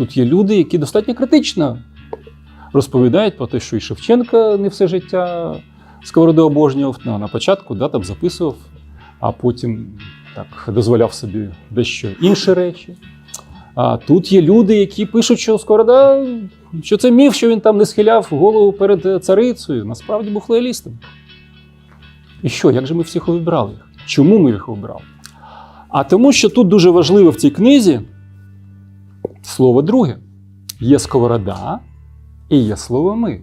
тут є люди, які достатньо критично розповідають про те, що і Шевченка не все життя сковороди обожнював. Ну, на початку да, там записував, а потім так дозволяв собі дещо інші речі. А тут є люди, які пишуть, що Сковорода, що це міф, що він там не схиляв голову перед царицею. Насправді був лоялістом. І що, як же ми всіх обібрали? Чому ми їх обрали? А тому, що тут дуже важливо в цій книзі слово друге. Є сковорода і є слово ми.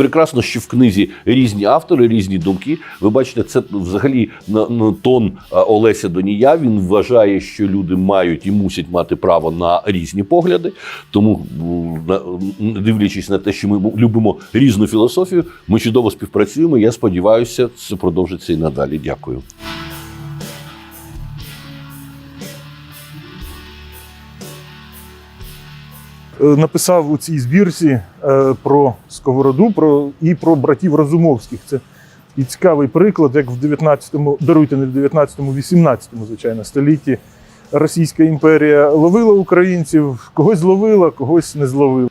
Прекрасно, що в книзі різні автори, різні думки. Ви бачите, це взагалі на, тон Олеся Донія. Він вважає, що люди мають і мусять мати право на різні погляди. Тому, дивлячись на те, що ми любимо різну філософію, ми чудово співпрацюємо. Я сподіваюся, це продовжиться і надалі. Дякую. Написав у цій збірці е, про сковороду про, і про братів Разумовських. Це і цікавий приклад, як в 19-му, даруйте не в 19-му, 18-му, звичайно, столітті Російська імперія ловила українців, когось зловила, когось не зловила.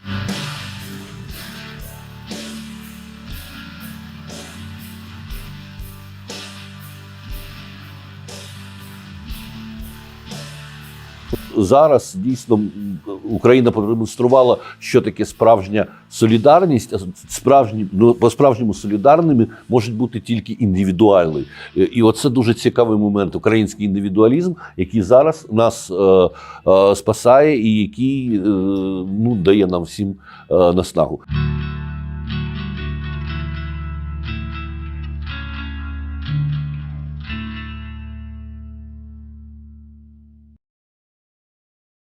Зараз дійсно Україна продемонструвала, що таке справжня солідарність. Справжні ну, по справжньому солідарними можуть бути тільки індивідуали. Е, І оце дуже цікавий момент. Український індивідуалізм, який зараз нас е, е, спасає і який е, ну, дає нам всім е, наснагу.